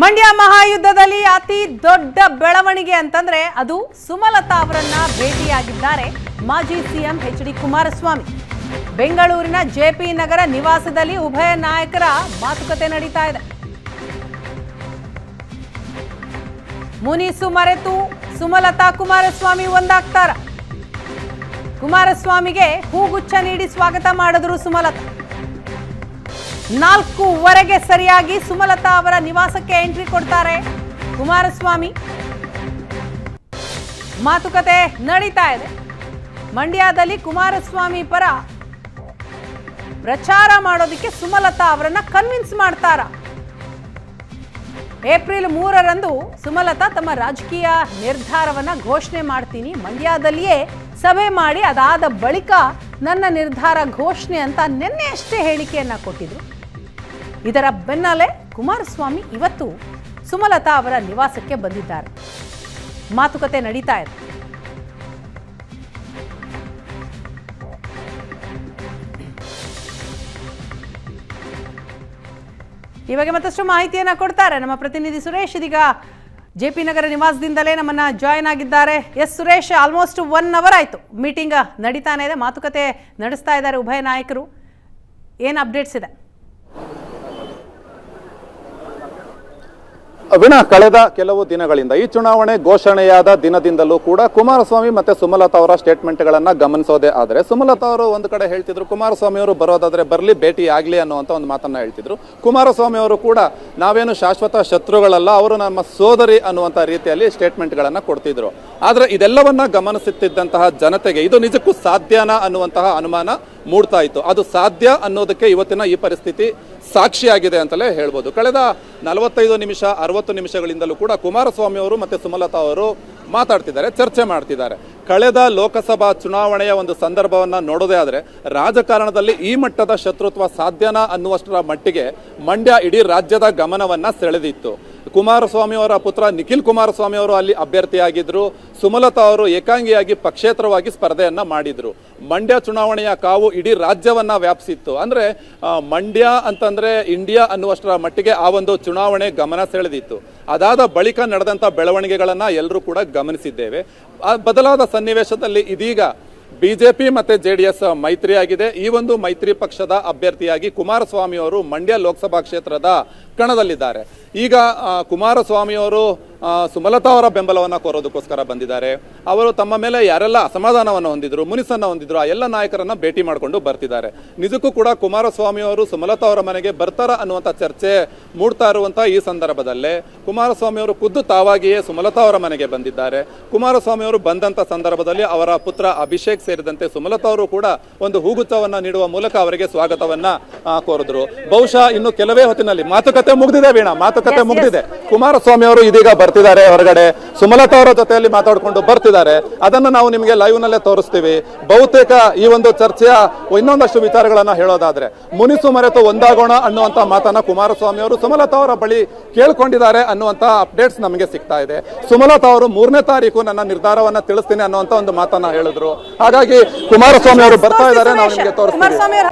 ಮಂಡ್ಯ ಮಹಾಯುದ್ಧದಲ್ಲಿ ಅತಿ ದೊಡ್ಡ ಬೆಳವಣಿಗೆ ಅಂತಂದ್ರೆ ಅದು ಸುಮಲತಾ ಅವರನ್ನ ಭೇಟಿಯಾಗಿದ್ದಾರೆ ಮಾಜಿ ಸಿಎಂ ಎಚ್ ಡಿ ಕುಮಾರಸ್ವಾಮಿ. ಬೆಂಗಳೂರಿನ ಜೆಪಿ ನಗರ ನಿವಾಸದಲ್ಲಿ ಉಭಯ ನಾಯಕರ ಮಾತುಕತೆ ನಡೀತಾ ಇದೆ. ಮುನಿಸು ಮರೆತು ಸುಮಲತಾ ಕುಮಾರಸ್ವಾಮಿ ಒಂದಾಗ್ತಾರ. ಕುಮಾರಸ್ವಾಮಿಗೆ ಹೂಗುಚ್ಛ ನೀಡಿ ಸ್ವಾಗತ ಮಾಡಿದ್ರು ಸುಮಲತಾ. ನಾಲ್ಕೂವರೆಗೆ ಸರಿಯಾಗಿ ಸುಮಲತಾ ಅವರ ನಿವಾಸಕ್ಕೆ ಎಂಟ್ರಿ ಕೊಡ್ತಾರೆ ಕುಮಾರಸ್ವಾಮಿ. ಮಾತುಕತೆ ನಡೀತಾ ಇದೆ. ಮಂಡ್ಯದಲ್ಲಿ ಕುಮಾರಸ್ವಾಮಿ ಪರ ಪ್ರಚಾರ ಮಾಡೋದಕ್ಕೆ ಸುಮಲತಾ ಅವರನ್ನ ಕನ್ವಿನ್ಸ್ ಮಾಡ್ತಾರ? ಏಪ್ರಿಲ್ ಮೂರರಂದು ಸುಮಲತಾ ತಮ್ಮ ರಾಜಕೀಯ ನಿರ್ಧಾರವನ್ನ ಘೋಷಣೆ ಮಾಡ್ತೀನಿ. ಮಂಡ್ಯದಲ್ಲಿಯೇ ಸಭೆ ಮಾಡಿ ಅದಾದ ಬಳಿಕ ನನ್ನ ನಿರ್ಧಾರ ಘೋಷಣೆ ಅಂತ ನಿನ್ನೆ ಅಷ್ಟೇ ಹೇಳಿಕೆಯನ್ನ ಕೊಟ್ಟಿದ್ರು. ಇದರ ಬೆನ್ನಲ್ಲೇ ಕುಮಾರಸ್ವಾಮಿ ಇವತ್ತು ಸುಮಲತಾ ಅವರ ನಿವಾಸಕ್ಕೆ ಬಂದಿದ್ದಾರೆ. ಮಾತುಕತೆ ನಡೀತಾ ಇದೆ. ಈ ಬಗ್ಗೆ ಮತ್ತಷ್ಟು ಮಾಹಿತಿಯನ್ನು ಕೊಡ್ತಾರೆ. ನಮ್ಮ ಪ್ರತಿನಿಧಿ ಸುರೇಶ್ ಇದೀಗ ಜೆ ಪಿ ನಗರ ನಿವಾಸದಿಂದಲೇ ನಮ್ಮನ್ನ ಜಾಯ್ನ್ ಆಗಿದ್ದಾರೆ. S Suresh almost one hour ಆಯ್ತು. ಮೀಟಿಂಗ್ ನಡೀತಾನೆ ಇದೆ. ಮಾತುಕತೆ ನಡೆಸ್ತಾ ಇದ್ದಾರೆ ಉಭಯ ನಾಯಕರು. ಏನು ಅಪ್ಡೇಟ್ಸ್ ಇದೆ? ವಿನ ಕಳೆದ ಕೆಲವು ದಿನಗಳಿಂದ ಈ ಚುನಾವಣೆ ಘೋಷಣೆಯಾದ ದಿನದಿಂದಲೂ ಕೂಡ ಕುಮಾರಸ್ವಾಮಿ ಮತ್ತೆ ಸುಮಲತಾ ಅವರ ಸ್ಟೇಟ್ಮೆಂಟ್ಗಳನ್ನ ಗಮನಿಸೋದೇ ಆದರೆ ಸುಮಲತಾ ಅವರು ಒಂದು ಕಡೆ ಹೇಳ್ತಿದ್ರು, ಕುಮಾರಸ್ವಾಮಿ ಅವರು ಬರೋದಾದ್ರೆ ಬರಲಿ, ಭೇಟಿ ಆಗಲಿ ಅನ್ನುವಂಥ ಒಂದು ಮಾತನ್ನ ಹೇಳ್ತಿದ್ರು. ಕುಮಾರಸ್ವಾಮಿ ಅವರು ಕೂಡ, ನಾವೇನು ಶಾಶ್ವತ ಶತ್ರುಗಳಲ್ಲ, ಅವರು ನಮ್ಮ ಸೋದರಿ ಅನ್ನುವಂಥ ರೀತಿಯಲ್ಲಿ ಸ್ಟೇಟ್ಮೆಂಟ್ಗಳನ್ನ ಕೊಡ್ತಿದ್ರು. ಆದರೆ ಇದೆಲ್ಲವನ್ನ ಗಮನಿಸುತ್ತಿದ್ದಂತಹ ಜನತೆಗೆ ಇದು ನಿಜಕ್ಕೂ ಸಾಧ್ಯನಾ ಅನ್ನುವಂತಹ ಅನುಮಾನ ಮೂಡ್ತಾ ಇತ್ತು. ಅದು ಸಾಧ್ಯ ಅನ್ನೋದಕ್ಕೆ ಇವತ್ತಿನ ಈ ಪರಿಸ್ಥಿತಿ ಸಾಕ್ಷಿಯಾಗಿದೆ ಅಂತಲೇ ಹೇಳ್ಬೋದು. ಕಳೆದ ನಲವತ್ತೈದು ನಿಮಿಷ, ಅರವತ್ತು ನಿಮಿಷಗಳಿಂದಲೂ ಕೂಡ ಕುಮಾರಸ್ವಾಮಿ ಅವರು ಮತ್ತು ಸುಮಲತಾ ಅವರು ಮಾತಾಡ್ತಿದ್ದಾರೆ, ಚರ್ಚೆ ಮಾಡ್ತಿದ್ದಾರೆ. ಕಳೆದ ಲೋಕಸಭಾ ಚುನಾವಣೆಯ ಒಂದು ಸಂದರ್ಭವನ್ನು ನೋಡೋದೇ ಆದರೆ ರಾಜಕಾರಣದಲ್ಲಿ ಈ ಮಟ್ಟದ ಶತ್ರುತ್ವ ಸಾಧ್ಯನಾ ಅನ್ನುವಷ್ಟರ ಮಟ್ಟಿಗೆ ಮಂಡ್ಯ ಇಡೀ ರಾಜ್ಯದ ಗಮನವನ್ನು ಸೆಳೆದಿತ್ತು. ಕುಮಾರಸ್ವಾಮಿ ಅವರ ಪುತ್ರ ನಿಖಿಲ್ ಕುಮಾರಸ್ವಾಮಿ ಅವರು ಅಲ್ಲಿ ಅಭ್ಯರ್ಥಿಯಾಗಿದ್ದರು ಸುಮಲತಾ ಅವರು ಏಕಾಂಗಿಯಾಗಿ ಪಕ್ಷೇತರವಾಗಿ ಸ್ಪರ್ಧೆಯನ್ನು ಮಾಡಿದ್ರು. ಮಂಡ್ಯ ಚುನಾವಣೆಯ ಕಾವು ಇಡೀ ರಾಜ್ಯವನ್ನ ವ್ಯಾಪಿಸಿತ್ತು. ಅಂದ್ರೆ ಮಂಡ್ಯ ಅಂತಂದ್ರೆ ಇಂಡಿಯಾ ಅನ್ನುವಷ್ಟರ ಮಟ್ಟಿಗೆ ಆ ಒಂದು ಚುನಾವಣೆ ಗಮನ ಸೆಳೆದಿತ್ತು. ಅದಾದ ಬಳಿಕ ನಡೆದಂತ ಬೆಳವಣಿಗೆಗಳನ್ನು ಎಲ್ಲರೂ ಕೂಡ ಗಮನಿಸಿದ್ದೇವೆ. ಬದಲಾದ ಸನ್ನಿವೇಶದಲ್ಲಿ ಇದೀಗ ಬಿಜೆಪಿ ಮತ್ತೆ ಜೆಡಿಎಸ್ ಮೈತ್ರಿಯಾಗಿದೆ. ಈ ಒಂದು ಮೈತ್ರಿ ಪಕ್ಷದ ಅಭ್ಯರ್ಥಿಯಾಗಿ ಕುಮಾರಸ್ವಾಮಿ ಅವರು ಮಂಡ್ಯ ಲೋಕಸಭಾ ಕ್ಷೇತ್ರದ ಕಣದಲ್ಲಿದ್ದಾರೆ. ಈಗ ಕುಮಾರಸ್ವಾಮಿ ಅವರು ಸುಮಲತಾ ಅವರ ಬೆಂಬಲವನ್ನು ಕೋರೋದಕ್ಕೋಸ್ಕರ ಬಂದಿದ್ದಾರೆ. ಅವರು ತಮ್ಮ ಮೇಲೆ ಯಾರೆಲ್ಲ ಅಸಮಾಧಾನವನ್ನು ಹೊಂದಿದ್ರು ಮುನಿಸನ್ನ ಹೊಂದಿದ್ರು ಆ ಎಲ್ಲ ನಾಯಕರನ್ನ ಭೇಟಿ ಮಾಡಿಕೊಂಡು ಬರ್ತಿದ್ದಾರೆ. ನಿಜಕ್ಕೂ ಕೂಡ ಕುಮಾರಸ್ವಾಮಿ ಅವರು ಸುಮಲತಾ ಅವರ ಮನೆಗೆ ಬರ್ತಾರ ಅನ್ನುವಂಥ ಚರ್ಚೆ ಮೂಡ್ತಾ ಇರುವಂಥ ಈ ಸಂದರ್ಭದಲ್ಲೇ ಕುಮಾರಸ್ವಾಮಿ ಅವರು ಖುದ್ದು ತಾವಾಗಿಯೇ ಸುಮಲತಾ ಅವರ ಮನೆಗೆ ಬಂದಿದ್ದಾರೆ. ಕುಮಾರಸ್ವಾಮಿ ಅವರು ಬಂದಂತ ಸಂದರ್ಭದಲ್ಲಿ ಅವರ ಪುತ್ರ ಅಭಿಷೇಕ್ ಸೇರಿದಂತೆ ಸುಮಲತಾ ಅವರು ಕೂಡ ಒಂದು ಹೂಗುಚ್ಛವನ್ನ ನೀಡುವ ಮೂಲಕ ಅವರಿಗೆ ಸ್ವಾಗತವನ್ನ ಕೋರಿದ್ರು. ಬಹುಶಃ ಇನ್ನು ಕೆಲವೇ ಹೊತ್ತಿನಲ್ಲಿ ಮಾತುಕತೆ ಮುಗಿದಿದೆ ವೀಣಾ ಮಾತುಕತೆ. ಮುಗ್ದಿದೆ. ಕುಮಾರಸ್ವಾಮಿ ಅವರು ಇದೀಗ ಬರ್ತಿದ್ದಾರೆ ಹೊರಗಡೆ. ಸುಮಲತಾ ಅವರ ಜೊತೆಯಲ್ಲಿ ಮಾತಾಡಿಕೊಂಡು ಬರ್ತಿದ್ದಾರೆ. ಅದನ್ನು ನಾವು ನಿಮಗೆ ಲೈವ್ ನಲ್ಲೇ ತೋರಿಸ್ತೀವಿ. ಬಹುತೇಕ ಈ ಒಂದು ಚರ್ಚೆಯ ಇನ್ನೊಂದಷ್ಟು ವಿಚಾರಗಳನ್ನು ಹೇಳೋದಾದ್ರೆ, ಮುನಿಸು ಮರೆತು ಒಂದಾಗೋಣ ಅನ್ನುವಂತ ಮಾತನ್ನ ಕುಮಾರಸ್ವಾಮಿ ಅವರು ಸುಮಲತಾ ಅವರ ಬಳಿ ಕೇಳ್ಕೊಂಡಿದ್ದಾರೆ ಅನ್ನುವಂತ ಅಪ್ಡೇಟ್ಸ್ ನಮಗೆ ಸಿಗ್ತಾ ಇದೆ. ಸುಮಲತಾ ಅವರು ಮೂರನೇ ತಾರೀಕು ನನ್ನ ನಿರ್ಧಾರವನ್ನ ತಿಳಿಸ್ತೀನಿ ಅನ್ನುವಂತ ಒಂದು ಮಾತನ್ನ ಹೇಳಿದ್ರು. ಹಾಗಾಗಿ ಕುಮಾರಸ್ವಾಮಿ ಅವರು ಬರ್ತಾ ಇದ್ದಾರೆ, ನಾವು ನಿಮಗೆ ತೋರಿಸ್ತೀವಿ.